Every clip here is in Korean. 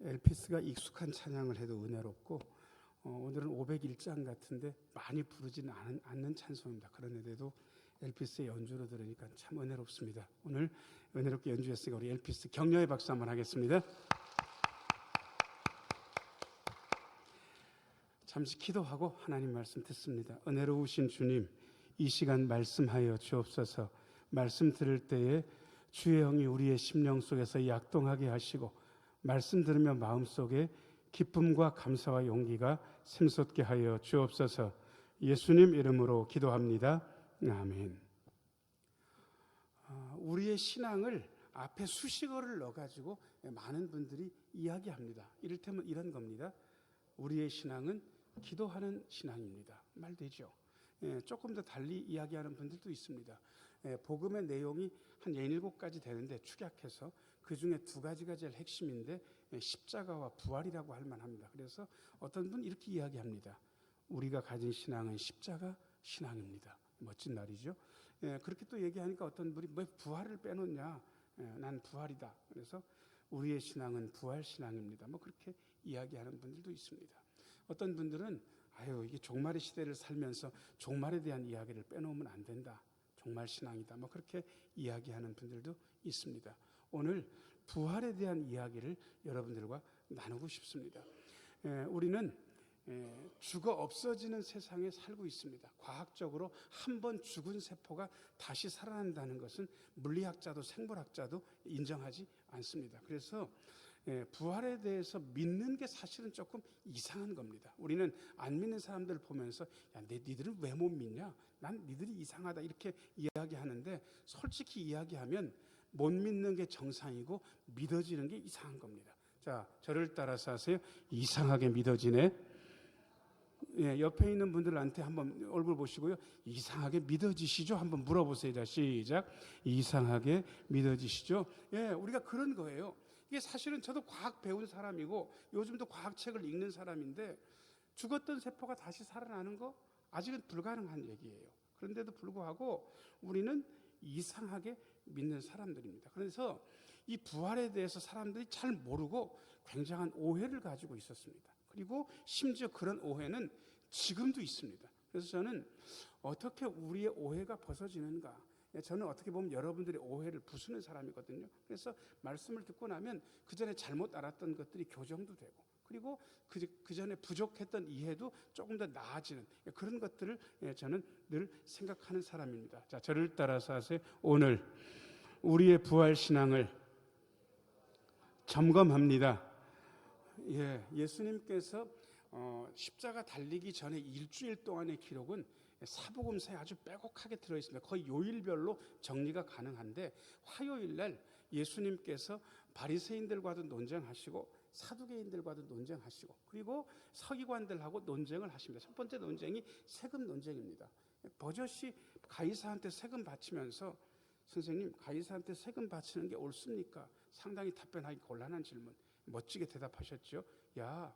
엘피스가 익숙한 찬양을 해도 은혜롭고 어, 오늘은 501장 같은데 많이 부르지는 않은, 않는 찬송입니다. 그런데도 엘피스의 연주로 들으니까 참 은혜롭습니다. 오늘 은혜롭게 연주했으니까 우리 엘피스 격려의 박수 한번 하겠습니다. 잠시 기도하고 하나님 말씀 듣습니다. 은혜로우신 주님, 이 시간 말씀하여 주옵소서. 말씀 들을 때에 주의 영이 우리의 심령 속에서 약동하게 하시고 말씀 들으며 마음 속에 기쁨과 감사와 용기가 샘솟게 하여 주옵소서. 예수님 이름으로 기도합니다. 아멘. 아, 우리의 신앙을 앞에 수식어를 넣어가지고 많은 분들이 이야기합니다. 이를테면 이런 겁니다. 우리의 신앙은 기도하는 신앙입니다. 말 되죠? 예, 조금 더 달리 이야기하는 분들도 있습니다. 예, 복음의 내용이 한 17가지 되는데 축약해서 그 중에 두 가지가 제일 핵심인데 예, 십자가와 부활이라고 할 만합니다. 그래서 어떤 분 이렇게 이야기합니다. 우리가 가진 신앙은 십자가 신앙입니다. 멋진 말이죠. 예, 그렇게 또 얘기하니까 어떤 분이 왜 부활을 빼놓냐? 예, 난 부활이다. 그래서 우리의 신앙은 부활 신앙입니다. 뭐 그렇게 이야기하는 분들도 있습니다. 어떤 분들은 아유 이게 종말의 시대를 살면서 종말에 대한 이야기를 빼놓으면 안 된다. 종말 신앙이다. 뭐 그렇게 이야기하는 분들도 있습니다. 오늘 부활에 대한 이야기를 여러분들과 나누고 싶습니다. 에, 우리는 에, 죽어 없어지는 세상에 살고 있습니다. 과학적으로 한 번 죽은 세포가 다시 살아난다는 것은 물리학자도 생물학자도 인정하지 않습니다. 그래서 예, 부활에 대해서 믿는 게 사실은 조금 이상한 겁니다. 우리는 안 믿는 사람들 보면서 야, 내 니들은 왜 못 믿냐? 난 니들이 이상하다 이렇게 이야기하는데 솔직히 이야기하면 못 믿는 게 정상이고 믿어지는 게 이상한 겁니다. 자, 저를 따라서 하세요. 이상하게 믿어지네. 예, 옆에 있는 분들한테 한번 얼굴 보시고요. 이상하게 믿어지시죠? 한번 물어보세요. 자, 시작. 이상하게 믿어지시죠? 예, 우리가 그런 거예요. 이게 사실은 저도 과학 배운 사람이고 요즘도 과학책을 읽는 사람인데 죽었던 세포가 다시 살아나는 거 아직은 불가능한 얘기예요. 그런데도 불구하고 우리는 이상하게 믿는 사람들입니다. 그래서 이 부활에 대해서 사람들이 잘 모르고 굉장한 오해를 가지고 있었습니다. 그리고 심지어 그런 오해는 지금도 있습니다. 그래서 저는 어떻게 우리의 오해가 벗어지는가 저는 어떻게 보면 여러분들의 오해를 부수는 사람이거든요. 그래서 말씀을 듣고 나면 그 전에 잘못 알았던 것들이 교정도 되고 그리고 그, 그 전에 부족했던 이해도 조금 더 나아지는 그런 것들을 예, 저는 늘 생각하는 사람입니다. 자, 저를 따라서 하세요. 오늘 우리의 부활 신앙을 점검합니다. 예, 예수님께서 어, 십자가 달리기 전에 일주일 동안의 기록은 사복음서에 아주 빼곡하게 들어 있습니다. 거의 요일별로 정리가 가능한데 화요일 날 예수님께서 바리새인들과도 논쟁하시고 사두개인들과도 논쟁하시고 그리고 서기관들하고 논쟁을 하십니다. 첫 번째 논쟁이 세금 논쟁입니다. 버젓이 가이사한테 세금 바치면서 선생님 가이사한테 세금 바치는 게 옳습니까? 상당히 답변하기 곤란한 질문. 멋지게 대답하셨죠. 야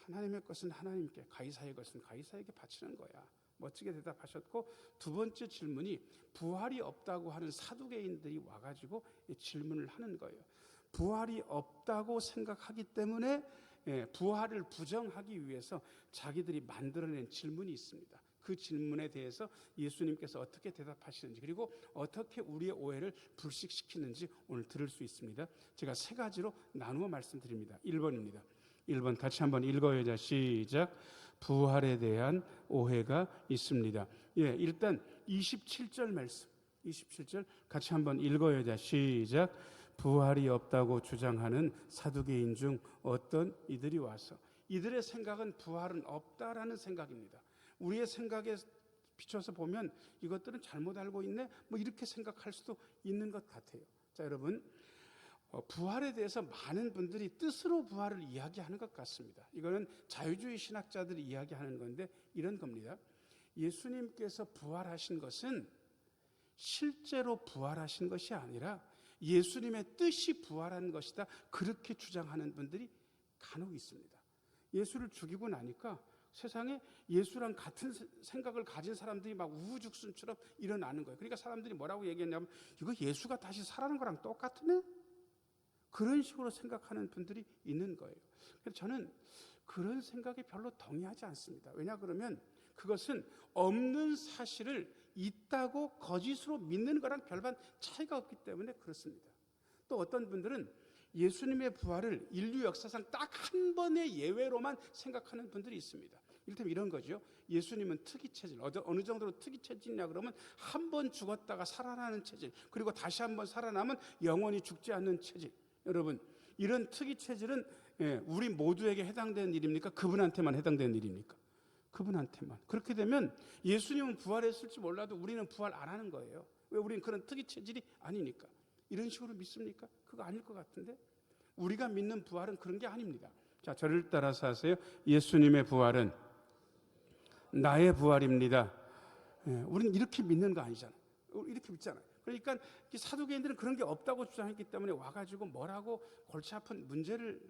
하나님의 것은 하나님께 가이사의 것은 가이사에게 바치는 거야. 멋지게 대답하셨고 두 번째 질문이 부활이 없다고 하는 사두개인들이 와가지고 질문을 하는 거예요. 부활이 없다고 생각하기 때문에 예, 부활을 부정하기 위해서 자기들이 만들어낸 질문이 있습니다. 그 질문에 대해서 예수님께서 어떻게 대답하시는지 그리고 어떻게 우리의 오해를 불식시키는지 오늘 들을 수 있습니다. 제가 세 가지로 나누어 말씀드립니다. 1번입니다. 1번 같이 한번 읽어요. 자, 시작. 부활에 대한 오해가 있습니다. 예, 일단 27절 말씀. 27절 같이 한번 읽어야 돼. 시작. 부활이 없다고 주장하는 사두개인 중 어떤 이들이 와서 이들의 생각은 부활은 없다라는 생각입니다. 우리의 생각에 비춰서 보면 이것들은 잘못 알고 있네. 뭐 이렇게 생각할 수도 있는 것 같아요. 자, 여러분. 어, 부활에 대해서 많은 분들이 뜻으로 부활을 이야기하는 것 같습니다. 이거는 자유주의 신학자들이 이야기하는 건데 이런 겁니다. 예수님께서 부활하신 것은 실제로 부활하신 것이 아니라 예수님의 뜻이 부활한 것이다. 그렇게 주장하는 분들이 간혹 있습니다. 예수를 죽이고 나니까 세상에 예수랑 같은 생각을 가진 사람들이 막 우후죽순처럼 일어나는 거예요. 그러니까 사람들이 뭐라고 얘기했냐면 이거 예수가 다시 살아난 거랑 똑같으네? 그런 식으로 생각하는 분들이 있는 거예요. 그래서 저는 그런 생각에 별로 동의하지 않습니다. 왜냐 그러면 그것은 없는 사실을 있다고 거짓으로 믿는 거랑 별반 차이가 없기 때문에 그렇습니다. 또 어떤 분들은 예수님의 부활을 인류 역사상 딱 한 번의 예외로만 생각하는 분들이 있습니다. 이를테면 이런 거죠. 예수님은 특이 체질, 어느 정도로 특이 체질이냐 그러면 한 번 죽었다가 살아나는 체질, 그리고 다시 한 번 살아나면 영원히 죽지 않는 체질. 여러분, 이런 특이 체질은 예, 우리 모두에게 해당되는 일입니까? 그분한테만 해당되는 일입니까? 그분한테만. 그렇게 되면 예수님은 부활했을지 몰라도 우리는 부활 안 하는 거예요. 왜 우리는 그런 특이 체질이 아니니까. 이런 식으로 믿습니까? 그거 아닐 것 같은데. 우리가 믿는 부활은 그런 게 아닙니다. 자, 저를 따라서 하세요. 예수님의 부활은 나의 부활입니다. 예, 우리는 이렇게 믿는 거 아니잖아. 이렇게 믿잖아요. 그러니까 이 사두개인들은 그런 게 없다고 주장했기 때문에 와가지고 뭐라고 골치 아픈 문제를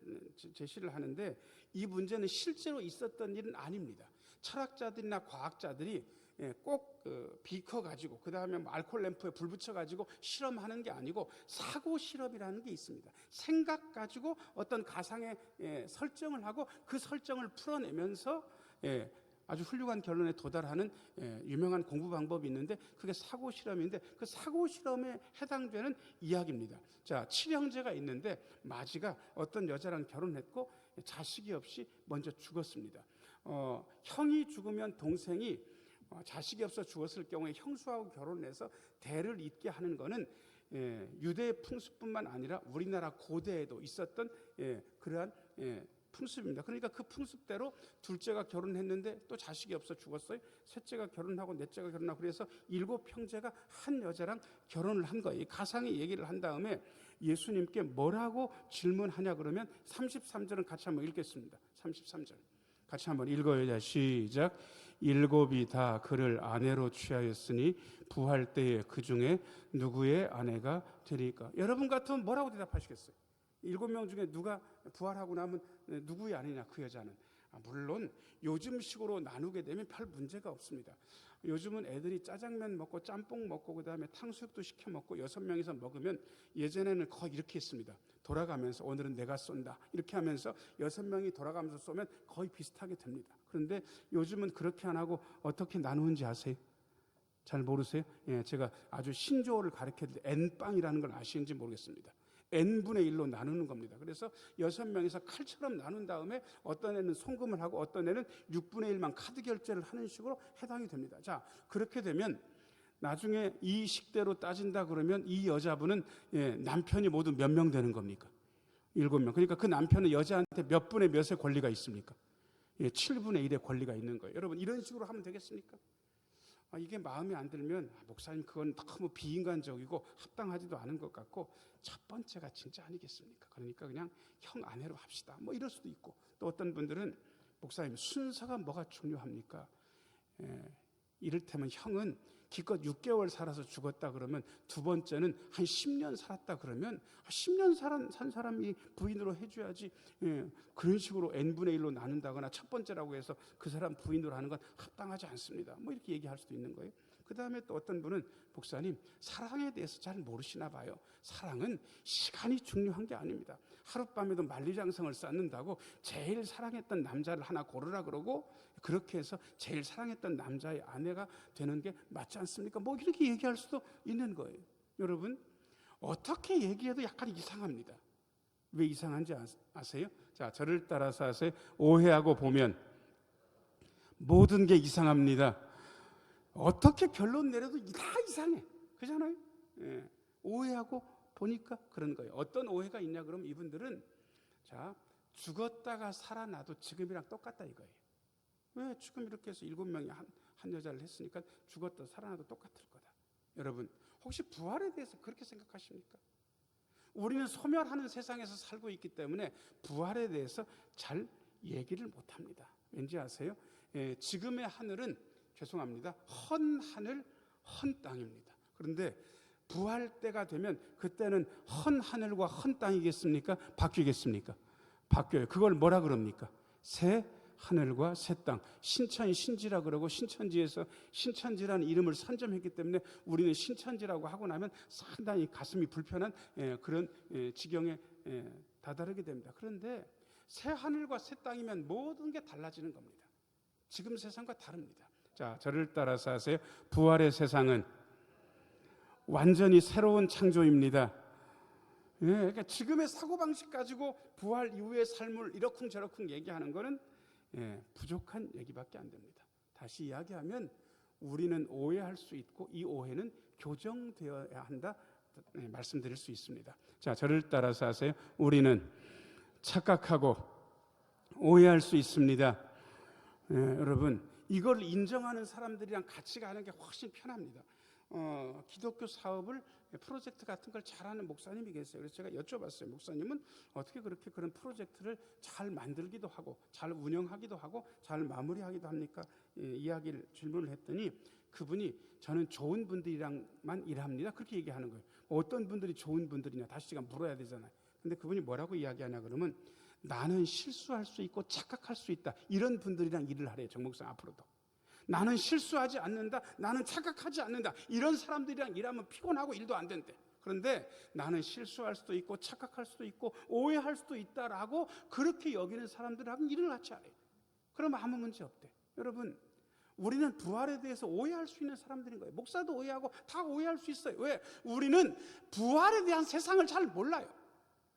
제시를 하는데 이 문제는 실제로 있었던 일은 아닙니다. 철학자들이나 과학자들이 예, 꼭그 비커 가지고 그 다음에 뭐 알콜 램프에 불 붙여 가지고 실험하는 게 아니고 사고 실험이라는 게 있습니다. 생각 가지고 어떤 가상의 예, 설정을 하고 그 설정을 풀어내면서 예, 아주 훌륭한 결론에 도달하는 예, 유명한 공부 방법이 있는데 그게 사고 실험인데 그 사고 실험에 해당되는 이야기입니다. 자, 칠형제가 있는데 마지가 어떤 여자랑 결혼했고 자식이 없이 먼저 죽었습니다. 어, 형이 죽으면 동생이 어, 자식이 없어 죽었을 경우에 형수하고 결혼해서 대를 잇게 하는 것은 예, 유대 풍습뿐만 아니라 우리나라 고대에도 있었던 예, 그러한 예, 풍습입니다. 그러니까 그 풍습대로 둘째가 결혼했는데 또 자식이 없어 죽었어요. 셋째가 결혼하고 넷째가 결혼하고 그래서 일곱 형제가 한 여자랑 결혼을 한 거예요. 가상의 얘기를 한 다음에 예수님께 뭐라고 질문하냐 그러면 33절은 같이 한번 읽겠습니다. 33절. 같이 한번 읽어요. 시작. 일곱이 다 그를 아내로 취하였으니 부활 때에 그 중에 누구의 아내가 되리까? 여러분 같으면 뭐라고 대답하시겠어요? 일곱 명 중에 누가 부활하고 나면 누구의 아내냐 그 여자는 아, 물론 요즘식으로 나누게 되면 별 문제가 없습니다. 요즘은 애들이 짜장면 먹고 짬뽕 먹고 그다음에 탕수육도 시켜 먹고 여섯 명이서 먹으면 예전에는 거의 이렇게 했습니다. 돌아가면서 오늘은 내가 쏜다 이렇게 하면서 여섯 명이 돌아가면서 쏘면 거의 비슷하게 됩니다. 그런데 요즘은 그렇게 안 하고 어떻게 나누는지 아세요? 잘 모르세요? 예, 제가 아주 신조어를 가르쳤는데 N빵이라는 걸 아시는지 모르겠습니다. n분의 1로 나누는 겁니다. 그래서 여섯 명에서 칼처럼 나눈 다음에 어떤 애는 송금을 하고 어떤 애는 6분의 1만 카드 결제를 하는 식으로 해당이 됩니다. 자, 그렇게 되면 나중에 이 식대로 따진다 그러면 이 여자분은 예, 남편이 모두 몇 명 되는 겁니까? 일곱 명. 그러니까 그 남편은 여자한테 몇 분의 몇의 권리가 있습니까? 예, 7분의 1의 권리가 있는 거예요. 여러분 이런 식으로 하면 되겠습니까? 아, 이게 마음에 안 들면 아, 목사님 그건 너무 비인간적이고 합당하지도 않은 것 같고 첫 번째가 진짜 아니겠습니까? 그러니까 그냥 형 아내로 합시다. 뭐 이럴 수도 있고 또 어떤 분들은 목사님 순서가 뭐가 중요합니까? 예, 이를테면 형은 기껏 6개월 살아서 죽었다 그러면 두 번째는 한 10년 살았다 그러면 10년 살은, 산 사람이 부인으로 해줘야지 예, 그런 식으로 n분의 1로 나눈다거나 첫 번째라고 해서 그 사람 부인으로 하는 건 합당하지 않습니다. 뭐 이렇게 얘기할 수도 있는 거예요. 그 다음에 또 어떤 분은 목사님 사랑에 대해서 잘 모르시나 봐요. 사랑은 시간이 중요한 게 아닙니다. 하룻밤에도 만리장성을 쌓는다고 제일 사랑했던 남자를 하나 고르라 그러고 그렇게 해서 제일 사랑했던 남자의 아내가 되는 게 맞지 않습니까? 뭐 이렇게 얘기할 수도 있는 거예요. 여러분 어떻게 얘기해도 약간 이상합니다. 왜 이상한지 아세요? 자, 저를 따라서 하세요. 오해하고 보면 모든 게 이상합니다. 어떻게 결론 내려도 다 이상해. 그잖아요? 예. 오해하고 보니까 그런 거예요. 어떤 오해가 있냐 그러면 이분들은 자, 죽었다가 살아나도 지금이랑 똑같다 이거예요. 왜 지금 이렇게 해서 일곱 명이 한, 한 여자를 했으니까 죽었다 살아나도 똑같을 거다. 여러분, 혹시 부활에 대해서 그렇게 생각하십니까? 우리는 소멸하는 세상에서 살고 있기 때문에 부활에 대해서 잘 얘기를 못 합니다. 왠지 아세요? 예, 지금의 하늘은 죄송합니다. 헌 하늘, 헌 땅입니다. 그런데 부활 때가 되면 그때는 헌 하늘과 헌 땅이겠습니까? 바뀌겠습니까? 바뀌어요. 그걸 뭐라 그럽니까? 새 하늘과 새 땅, 신천이 신지라 그러고 신천지에서 신천지라는 이름을 선점했기 때문에 우리는 신천지라고 하고 나면 상당히 가슴이 불편한 예, 그런 예, 지경에 예, 다다르게 됩니다. 그런데 새 하늘과 새 땅이면 모든 게 달라지는 겁니다. 지금 세상과 다릅니다. 자, 저를 따라서 하세요. 부활의 세상은 완전히 새로운 창조입니다. 예, 그러니까 지금의 사고 방식 가지고 부활 이후의 삶을 이러쿵저러쿵 얘기하는 거는 예, 부족한 얘기밖에 안 됩니다. 다시 이야기하면 우리는 오해할 수 있고 이 오해는 교정되어야 한다 예, 말씀드릴 수 있습니다. 자, 저를 따라서 하세요. 우리는 착각하고 오해할 수 있습니다. 예, 여러분 이걸 인정하는 사람들이랑 같이 가는 게 훨씬 편합니다. 어, 기독교 사업을 프로젝트 같은 걸 잘하는 목사님이 계세요. 그래서 제가 여쭤봤어요. 목사님은 어떻게 그렇게 그런 프로젝트를 잘 만들기도 하고 잘 운영하기도 하고 잘 마무리하기도 합니까? 예, 이야기를 질문을 했더니 그분이 저는 좋은 분들이랑만 일합니다. 그렇게 얘기하는 거예요. 어떤 분들이 좋은 분들이냐 다시 제가 물어야 되잖아요. 근데 그분이 뭐라고 이야기하냐 그러면 나는 실수할 수 있고 착각할 수 있다. 이런 분들이랑 일을 하래요. 정목사 앞으로도. 나는 실수하지 않는다. 나는 착각하지 않는다. 이런 사람들이랑 일하면 피곤하고 일도 안 된대. 그런데 나는 실수할 수도 있고 착각할 수도 있고 오해할 수도 있다라고 그렇게 여기는 사람들하고 일을 같이 하래요. 그러면 아무 문제 없대. 여러분, 우리는 부활에 대해서 오해할 수 있는 사람들인 거예요. 목사도 오해하고 다 오해할 수 있어요. 왜? 우리는 부활에 대한 세상을 잘 몰라요.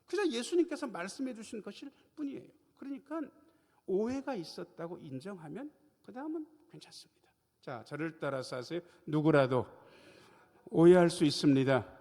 그저 예수님께서 말씀해 주신 것일 뿐이에요. 그러니까 오해가 있었다고 인정하면 그 다음은 괜찮습니다. 자, 저를 따라서 하세요. 누구라도 오해할 수 있습니다.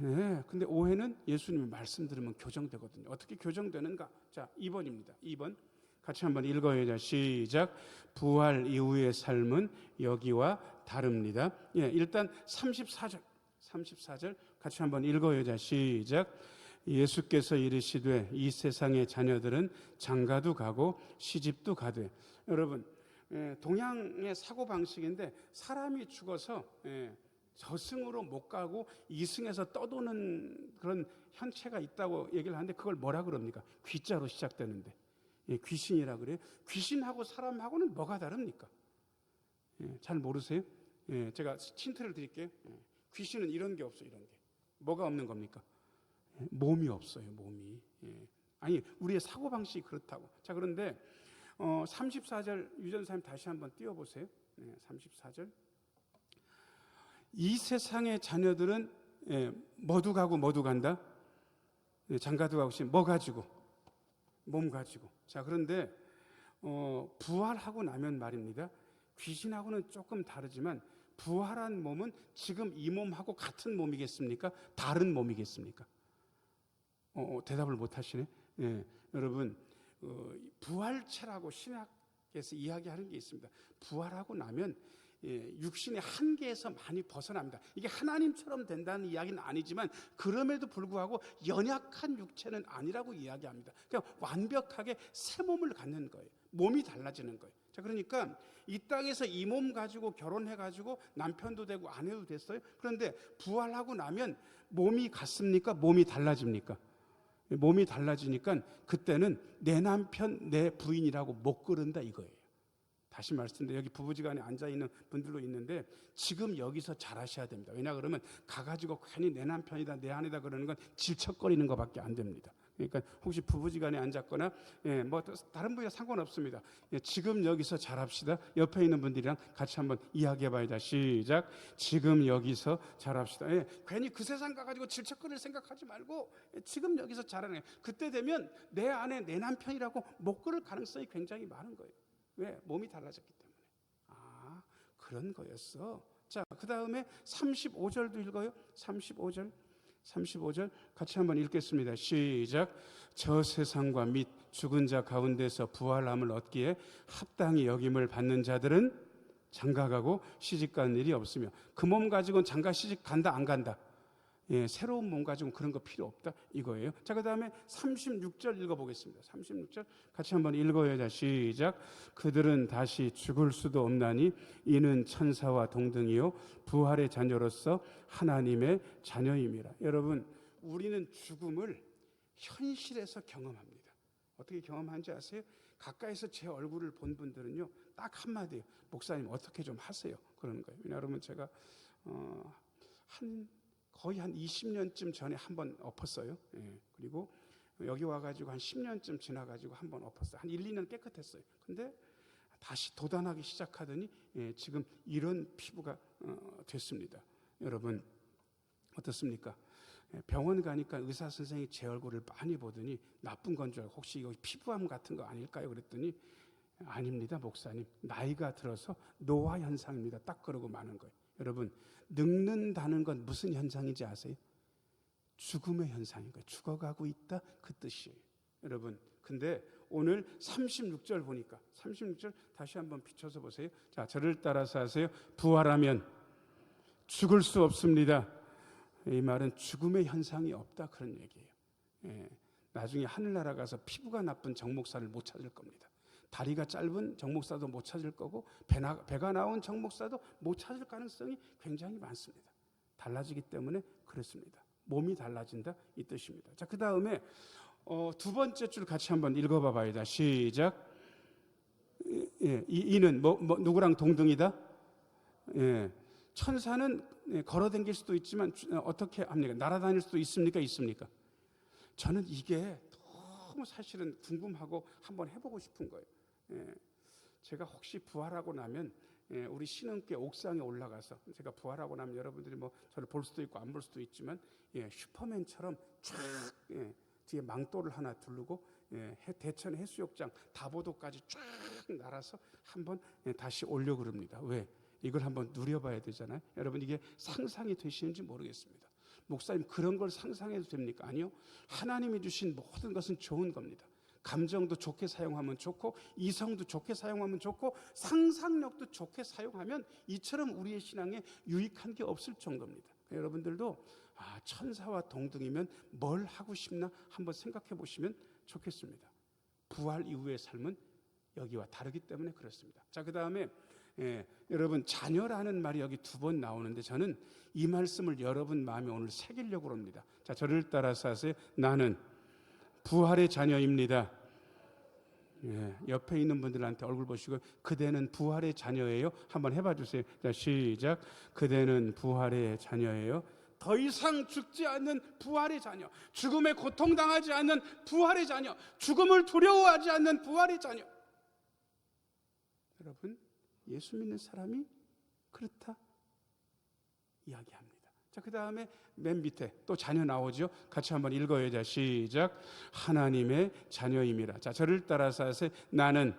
예, 근데 오해는 예수님의 말씀 들으면 교정되거든요. 어떻게 교정되는가? 자, 2번입니다. 2번. 같이 한번 읽어요. 자, 시작. 부활 이후의 삶은 여기와 다릅니다. 예, 일단 34절. 34절 같이 한번 읽어요. 자, 시작. 예수께서 이르시되 이 세상의 자녀들은 장가도 가고 시집도 가되 여러분 예, 동양의 사고 방식인데 사람이 죽어서 예, 저승으로 못 가고 이승에서 떠도는 그런 현체가 있다고 얘기를 하는데 그걸 뭐라 그럽니까? 귀자로 시작되는데 예, 귀신이라 그래요. 귀신하고 사람하고는 뭐가 다릅니까? 예, 잘 모르세요? 예, 제가 힌트를 드릴게요. 예, 귀신은 이런 게 없어, 이런 게. 뭐가 없는 겁니까? 예, 몸이 없어요, 몸이. 예. 아니, 우리의 사고 방식이 그렇다고. 자, 그런데 어, 34절 유전사님 다시 한번 띄워보세요. 예, 34절. 이 세상의 자녀들은 예, 뭐도 가고 뭐도 간다. 예, 장가도 가고 싶, 뭐 가지고 몸 가지고. 자 그런데 어, 부활하고 나면 말입니다. 귀신하고는 조금 다르지만 부활한 몸은 지금 이 몸하고 같은 몸이겠습니까? 다른 몸이겠습니까? 어, 어, 대답을 못 하시네. 예, 여러분 어, 부활체라고 신학에서 이야기하는 게 있습니다. 부활하고 나면 예, 육신의 한계에서 많이 벗어납니다. 이게 하나님처럼 된다는 이야기는 아니지만 그럼에도 불구하고 연약한 육체는 아니라고 이야기합니다. 그냥 완벽하게 새 몸을 갖는 거예요. 몸이 달라지는 거예요. 자, 그러니까 이 땅에서 이 몸 가지고 결혼해 가지고 남편도 되고 아내도 됐어요. 그런데 부활하고 나면 몸이 같습니까? 몸이 달라집니까? 몸이 달라지니까 그때는 내 남편, 내 부인이라고 못 그른다 이거예요. 다시 말씀드려 여기 부부지간에 앉아 있는 분들도 있는데 지금 여기서 잘하셔야 됩니다. 왜냐 그러면 가가지고 괜히 내 남편이다 내 아내다 그러는 건 질척거리는 것밖에 안 됩니다. 그러니까 혹시 부부지간에 앉았거나 예, 뭐 다른 분야 상관없습니다. 예, 지금 여기서 잘합시다. 옆에 있는 분들이랑 같이 한번 이야기해봐야죠. 시작. 지금 여기서 잘합시다. 예, 괜히 그 세상 가가지고 질척거릴 생각하지 말고 예, 지금 여기서 잘하는. 그때 되면 내 아내 내 남편이라고 못 그럴 가능성이 굉장히 많은 거예요. 왜? 몸이 달라졌기 때문에. 아, 그런 거였어. 자, 그 다음에 35절도 읽어요. 35절. 35절 같이 한번 읽겠습니다. 시작. 저 세상과 및 죽은 자 가운데서 부활함을 얻기에 합당히 여김을 받는 자들은 장가가고 시집 가는 일이 없으며 그 몸 가지고는 장가 시집 간다 안 간다. 예, 새로운 몸 가지고 그런 거 필요 없다 이거예요. 자, 그다음에 36절 읽어 보겠습니다. 36절 같이 한번 읽어요. 자, 시작. 그들은 다시 죽을 수도 없나니 이는 천사와 동등이요 부활의 자녀로서 하나님의 자녀임이라. 여러분, 우리는 죽음을 현실에서 경험합니다. 어떻게 경험하는지 아세요? 가까이서 제 얼굴을 본 분들은요, 딱 한마디예요. 목사님 어떻게 좀 하세요. 그러는 거예요. 왜냐하면 제가 어, 한 거의 한 20년쯤 전에 한 번 엎었어요. 예, 그리고 여기 와가지고 한 10년쯤 지나가지고 한 번 엎었어요. 한 1, 2년 깨끗했어요. 근데 다시 도단하기 시작하더니 예, 지금 이런 피부가 어, 됐습니다. 여러분 어떻습니까? 예, 병원 가니까 의사 선생이 제 얼굴을 많이 보더니 나쁜 건 줄 알고 혹시 이거 피부암 같은 거 아닐까요? 그랬더니 아닙니다, 목사님. 나이가 들어서 노화 현상입니다. 딱 그러고 마는 거예요. 여러분 늙는다는 건 무슨 현상인지 아세요? 죽음의 현상인 거예요. 죽어가고 있다 그 뜻이에요. 여러분 근데 오늘 36절 보니까 36절 다시 한번 비춰서 보세요. 자, 저를 따라서 하세요. 부활하면 죽을 수 없습니다. 이 말은 죽음의 현상이 없다 그런 얘기예요. 예, 나중에 하늘나라 가서 피부가 나쁜 정목사를 못 찾을 겁니다. 다리가 짧은 정목사도 못 찾을 거고 배나, 배가 나온 정목사도 못 찾을 가능성이 굉장히 많습니다. 달라지기 때문에 그렇습니다. 몸이 달라진다 이 뜻입니다. 자, 그 다음에 어, 두 번째 줄 같이 한번 읽어봐 봐요. 시작. 예, 이, 이는 뭐, 뭐 누구랑 동등이다? 예, 천사는 예, 걸어다닐 수도 있지만 주- 어, 어떻게 합니까? 날아다닐 수도 있습니까? 있습니까? 저는 이게 너무 사실은 궁금하고 한번 해보고 싶은 거예요. 예, 제가 혹시 부활하고 나면 예, 우리 신흥교 옥상에 올라가서 제가 부활하고 나면 여러분들이 뭐 저를 볼 수도 있고 안 볼 수도 있지만 예, 슈퍼맨처럼 쫙 예, 뒤에 망토를 하나 두르고 대천 해수욕장 다보도까지 쫙 날아서 한번 예, 다시 올려 그럽니다. 왜? 이걸 한번 누려봐야 되잖아요. 여러분 이게 상상이 되시는지 모르겠습니다. 목사님 그런 걸 상상해도 됩니까? 아니요. 하나님이 주신 모든 것은 좋은 겁니다. 감정도 좋게 사용하면 좋고 이성도 좋게 사용하면 좋고 상상력도 좋게 사용하면 이처럼 우리의 신앙에 유익한 게 없을 정도입니다. 여러분들도 아, 천사와 동등이면 뭘 하고 싶나 한번 생각해 보시면 좋겠습니다. 부활 이후의 삶은 여기와 다르기 때문에 그렇습니다. 자, 그 다음에 예, 여러분 자녀라는 말이 여기 두 번 나오는데 저는 이 말씀을 여러분 마음에 오늘 새기려고 합니다. 자, 저를 따라서 하세요. 나는 부활의 자녀입니다. 예, 옆에 있는 분들한테 얼굴 보시고 그대는 부활의 자녀예요. 한번 해봐 주세요. 자, 시작. 그대는 부활의 자녀예요. 더 이상 죽지 않는 부활의 자녀, 죽음에 고통당하지 않는 부활의 자녀, 죽음을 두려워하지 않는 부활의 자녀. 여러분, 예수 믿는 사람이 그렇다 이야기합니다. 자, 그 다음에 맨 밑에 또 자녀 나오죠. 같이 한번 읽어요. 자, 시작. 하나님의 자녀임이라. 자, 저를 따라서 하세요. 나는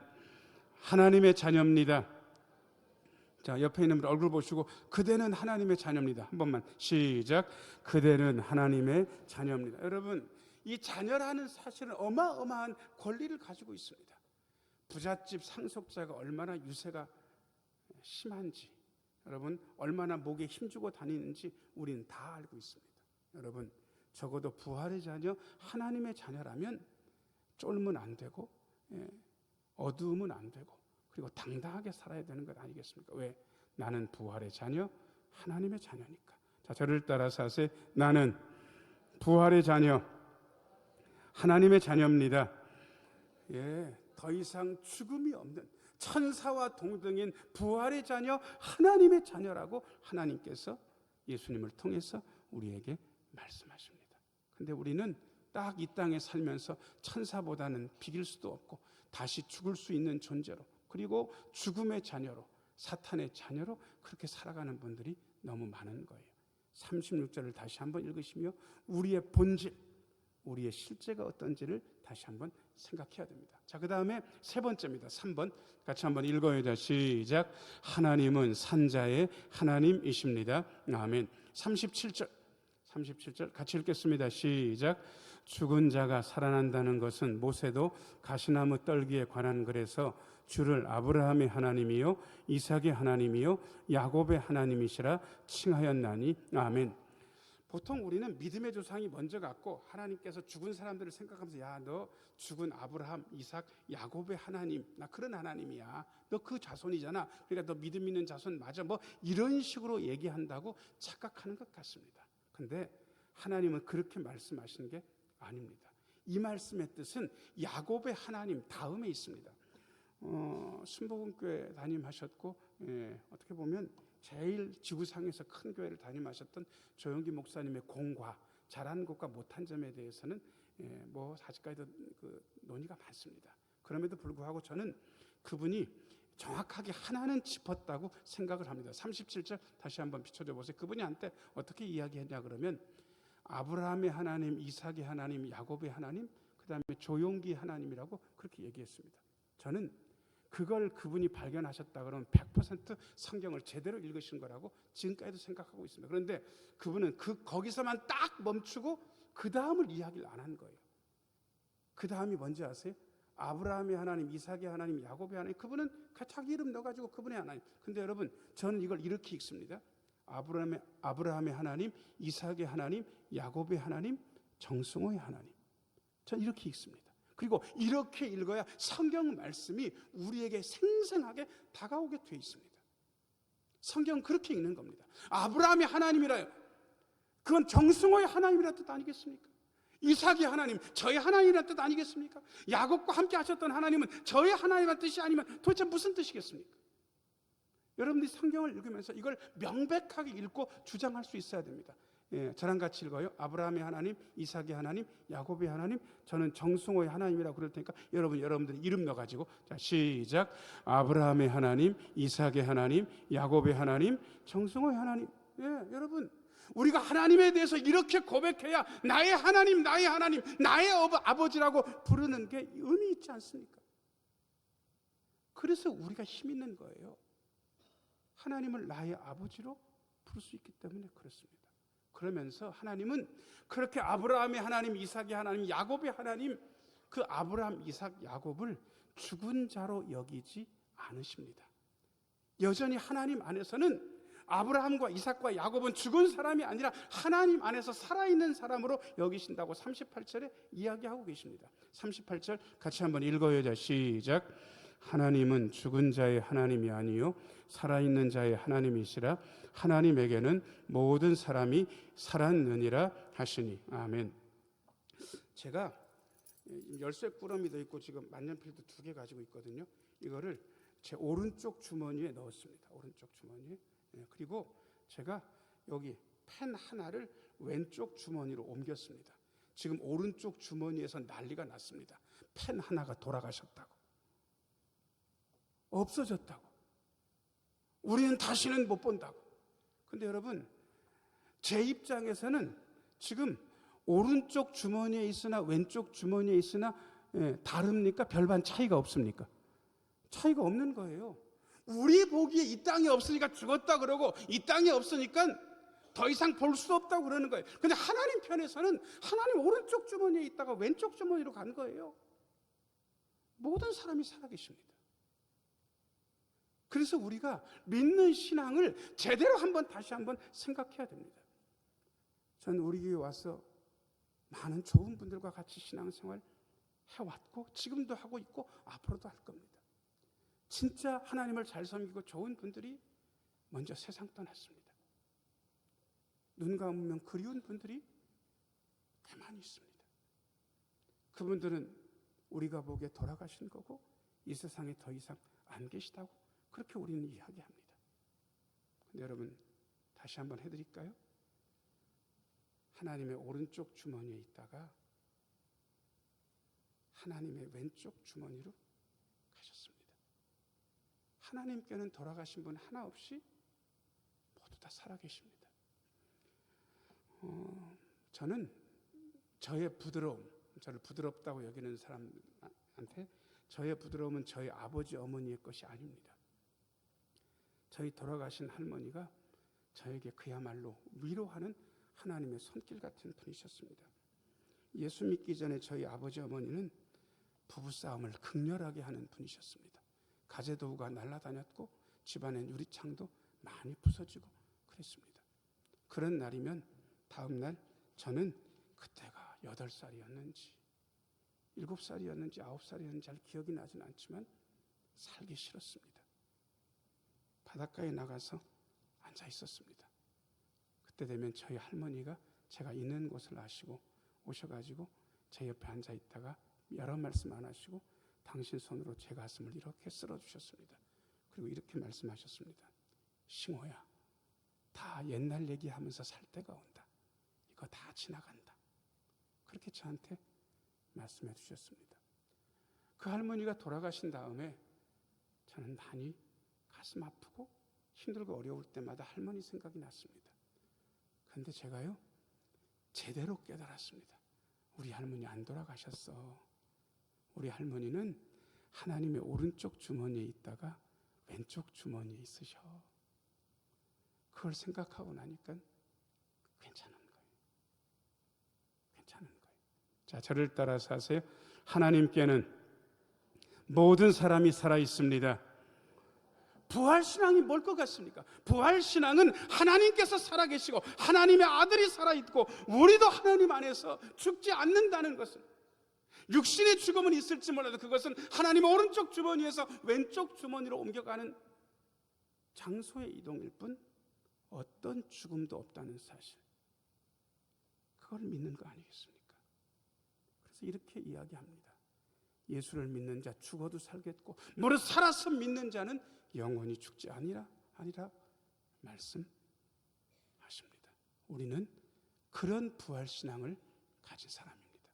하나님의 자녀입니다. 자, 옆에 있는 분 얼굴 보시고 그대는 하나님의 자녀입니다. 한 번만 시작. 그대는 하나님의 자녀입니다. 여러분, 이 자녀라는 사실은 어마어마한 권리를 가지고 있습니다. 부잣집 상속자가 얼마나 유세가 심한지 여러분 얼마나 목에 힘주고 다니는지 우리는 다 알고 있습니다. 여러분 적어도 부활의 자녀 하나님의 자녀라면 쫄면 안 되고 예, 어두우면 안 되고 그리고 당당하게 살아야 되는 것 아니겠습니까? 왜 나는 부활의 자녀 하나님의 자녀니까. 자 저를 따라서 하세요. 나는 부활의 자녀 하나님의 자녀입니다. 예, 더 이상 죽음이 없는 천사와 동등인 부활의 자녀, 하나님의 자녀라고 하나님께서 예수님을 통해서 우리에게 말씀하십니다. 근데 우리는 딱 이 땅에 살면서 천사보다는 비길 수도 없고 다시 죽을 수 있는 존재로 그리고 죽음의 자녀로 사탄의 자녀로 그렇게 살아가는 분들이 너무 많은 거예요. 36절을 다시 한번 읽으시며 우리의 본질, 우리의 실제가 어떤지를 다시 한번 생각해야 됩니다. 자, 그 다음에 세 번째입니다. 3번. 같이 한번 읽어요. 자, 시작. 하나님은 산자의 하나님이십니다. 아멘. 37절. 37절 같이 읽겠습니다. 시작. 죽은 자가 살아난다는 것은 모세도 가시나무 떨기에 관한 글에서 주를 아브라함의 하나님이요 이삭의 하나님이요 야곱의 하나님이시라 칭하였나니 아멘. 보통 우리는 믿음의 조상이 먼저 갖고 하나님께서 죽은 사람들을 생각하면서 야 너 죽은 아브라함, 이삭, 야곱의 하나님 나 그런 하나님이야. 너 그 자손이잖아. 그러니까 너 믿음 있는 자손 맞아. 뭐 이런 식으로 얘기한다고 착각하는 것 같습니다. 근데 하나님은 그렇게 말씀하시는 게 아닙니다. 이 말씀의 뜻은 야곱의 하나님 다음에 있습니다. 어, 순복음교회 담임하셨고 예, 어떻게 보면 제일 지구상에서 큰 교회를 담임하셨던 조영기 목사님의 공과 잘한 것과 못한 점에 대해서는 예, 뭐 아직까지도 그 논의가 많습니다. 그럼에도 불구하고 저는 그분이 정확하게 하나는 짚었다고 생각을 합니다. 37절 다시 한번 비춰줘 보세요. 그분이 한테 어떻게 이야기했냐 그러면 아브라함의 하나님, 이삭의 하나님, 야곱의 하나님, 그다음에 조용기 하나님이라고 그렇게 얘기했습니다. 저는 그걸 그분이 발견하셨다 그러면 100% 성경을 제대로 읽으신 거라고 지금까지도 생각하고 있습니다. 그런데 그분은 그 거기서만 딱 멈추고 그 다음을 이야기를 안 한 거예요. 그 다음이 뭔지 아세요? 아브라함의 하나님, 이삭의 하나님, 야곱의 하나님. 그분은 자기 이름 넣어가지고 그분의 하나님. 근데 여러분, 저는 이걸 이렇게 읽습니다. 아브라함의 아브라함의 하나님, 이삭의 하나님, 야곱의 하나님, 정승호의 하나님. 저는 이렇게 읽습니다. 그리고 이렇게 읽어야 성경 말씀이 우리에게 생생하게 다가오게 돼 있습니다. 성경 그렇게 읽는 겁니다. 아브라함의 하나님이라요. 그건 정승호의 하나님이라 뜻 아니겠습니까? 이삭의 하나님, 저의 하나님이라는 뜻 아니겠습니까? 야곱과 함께 하셨던 하나님은 저의 하나님이라는 뜻이 아니면 도대체 무슨 뜻이겠습니까? 여러분들이 성경을 읽으면서 이걸 명백하게 읽고 주장할 수 있어야 됩니다. 예, 저랑 같이 읽어요. 아브라함의 하나님, 이삭의 하나님, 야곱의 하나님, 저는 정승호의 하나님이라고 그럴 테니까 여러분 여러분들이 이름 넣어 가지고 자, 시작. 아브라함의 하나님, 이삭의 하나님, 야곱의 하나님, 정승호의 하나님. 예, 여러분 우리가 하나님에 대해서 이렇게 고백해야 나의 하나님, 나의 하나님, 나의 아버지라고 부르는 게 의미 있지 않습니까? 그래서 우리가 힘 있는 거예요. 하나님을 나의 아버지로 부를 수 있기 때문에 그렇습니다. 그러면서 하나님은 그렇게 아브라함의 하나님, 이삭의 하나님, 야곱의 하나님, 그 아브라함, 이삭, 야곱을 죽은 자로 여기지 않으십니다. 여전히 하나님 안에서는 아브라함과 이삭과 야곱은 죽은 사람이 아니라 하나님 안에서 살아있는 사람으로 여기신다고 38절에 이야기하고 계십니다. 38절 같이 한번 읽어요. 자, 시작. 하나님은 죽은 자의 하나님이 아니요 살아있는 자의 하나님이시라 하나님에게는 모든 사람이 살았느니라 하시니 아멘. 제가 열쇠 꾸러미도 있고 지금 만년필도 두 개 가지고 있거든요. 이거를 제 오른쪽 주머니에 넣었습니다. 오른쪽 주머니에. 예, 그리고 제가 여기 펜 하나를 왼쪽 주머니로 옮겼습니다. 지금 오른쪽 주머니에서 난리가 났습니다. 펜 하나가 돌아가셨다고. 없어졌다고. 우리는 다시는 못 본다고. 근데 여러분, 제 입장에서는 지금 오른쪽 주머니에 있으나 왼쪽 주머니에 있으나 예, 다릅니까? 별반 차이가 없습니까? 차이가 없는 거예요. 우리 보기에 이 땅이 없으니까 죽었다 그러고 이 땅이 없으니까 더 이상 볼 수 없다고 그러는 거예요. 근데 하나님 편에서는 하나님 오른쪽 주머니에 있다가 왼쪽 주머니로 간 거예요. 모든 사람이 살아계십니다. 그래서 우리가 믿는 신앙을 제대로 한번 다시 한번 생각해야 됩니다. 저는 우리 교회 와서 많은 좋은 분들과 같이 신앙생활 해왔고 지금도 하고 있고 앞으로도 할 겁니다. 진짜 하나님을 잘 섬기고 좋은 분들이 먼저 세상 떠났습니다. 눈 감으면 그리운 분들이 꽤 많이 있습니다. 그분들은 우리가 보기에 돌아가신 거고 이 세상에 더 이상 안 계시다고 그렇게 우리는 이야기합니다. 근데 여러분 다시 한번 해드릴까요? 하나님의 오른쪽 주머니에 있다가 하나님의 왼쪽 주머니로 가셨습니다. 하나님께는 돌아가신 분 하나 없이 모두 다 살아계십니다. 어, 저는 저의 부드러움, 저를 부드럽다고 여기는 사람한테 저의 부드러움은 저희 아버지 어머니의 것이 아닙니다. 저희 돌아가신 할머니가 저에게 그야말로 위로하는 하나님의 손길 같은 분이셨습니다. 예수 믿기 전에 저희 아버지 어머니는 부부싸움을 극렬하게 하는 분이셨습니다. 가재도우가 날아다녔고 집안의 유리창도 많이 부서지고 그랬습니다. 그런 날이면 다음 날 저는 그때가 여덟 살이었는지 일곱 살이었는지 아홉 살이었는지 잘 기억이 나진 않지만 살기 싫었습니다. 바닷가에 나가서 앉아 있었습니다. 그때 되면 저희 할머니가 제가 있는 곳을 아시고 오셔가지고 제 옆에 앉아 있다가 여러 말씀 안 하시고 당신 손으로 제 가슴을 이렇게 쓸어 주셨습니다. 그리고 이렇게 말씀하셨습니다. 싱호야, 다 옛날 얘기하면서 살 때가 온다. 이거 다 지나간다. 그렇게 저한테 말씀해 주셨습니다. 그 할머니가 돌아가신 다음에 저는 많이 가슴 아프고 힘들고 어려울 때마다 할머니 생각이 났습니다. 그런데 제가요, 제대로 깨달았습니다. 우리 할머니 안 돌아가셨어. 우리 할머니는 하나님의 오른쪽 주머니에 있다가 왼쪽 주머니에 있으셔. 그걸 생각하고 나니까 괜찮은 거예요. 괜찮은 거예요. 자, 저를 따라서 하세요. 하나님께는 모든 사람이 살아 있습니다. 부활 신앙이 뭘 것 같습니까? 부활 신앙은 하나님께서 살아 계시고 하나님의 아들이 살아 있고 우리도 하나님 안에서 죽지 않는다는 것은 육신의 죽음은 있을지 몰라도 그것은 하나님 오른쪽 주머니에서 왼쪽 주머니로 옮겨가는 장소의 이동일 뿐 어떤 죽음도 없다는 사실. 그걸 믿는 거 아니겠습니까? 그래서 이렇게 이야기합니다. 예수를 믿는 자 죽어도 살겠고 무릇 살아서 믿는 자는 영원히 죽지 아니라 아니라 말씀하십니다. 우리는 그런 부활 신앙을 가진 사람입니다.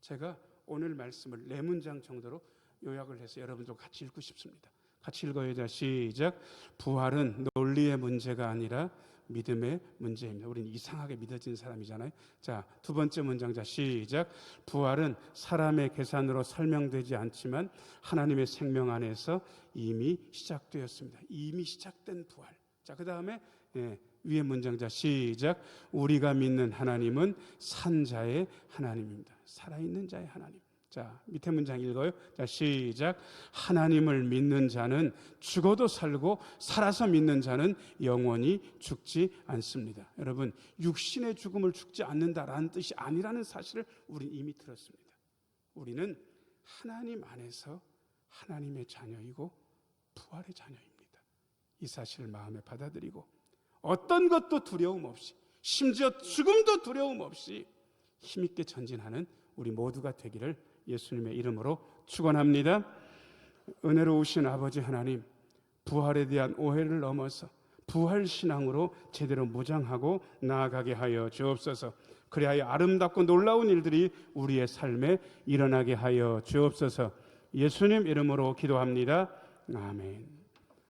제가 오늘 말씀을 네 문장 정도로 요약을 해서 여러분들 같이 읽고 싶습니다. 같이 읽어요. 자, 시작. 부활은 논리의 문제가 아니라 믿음의 문제입니다. 우리는 이상하게 믿어진 사람이잖아요. 자, 두 번째 문장 자, 시작. 부활은 사람의 계산으로 설명되지 않지만 하나님의 생명 안에서 이미 시작되었습니다. 이미 시작된 부활. 자, 그 다음에 예, 위의 문장 자, 시작. 우리가 믿는 하나님은 산자의 하나님입니다. 살아있는 자의 하나님. 자, 밑에 문장 읽어요. 자, 시작. 하나님을 믿는 자는 죽어도 살고 살아서 믿는 자는 영원히 죽지 않습니다. 여러분, 육신의 죽음을 죽지 않는다라는 뜻이 아니라는 사실을 우리 이미 들었습니다. 우리는 하나님 안에서 하나님의 자녀이고 부활의 자녀입니다. 이 사실을 마음에 받아들이고 어떤 것도 두려움 없이 심지어 죽음도 두려움 없이 힘있게 전진하는 우리 모두가 되기를 예수님의 이름으로 축원합니다. 은혜로우신 아버지 하나님, 부활에 대한 오해를 넘어서 부활 신앙으로 제대로 무장하고 나아가게 하여 주옵소서. 그리하여 아름답고 놀라운 일들이 우리의 삶에 일어나게 하여 주옵소서. 예수님 이름으로 기도합니다. 아멘.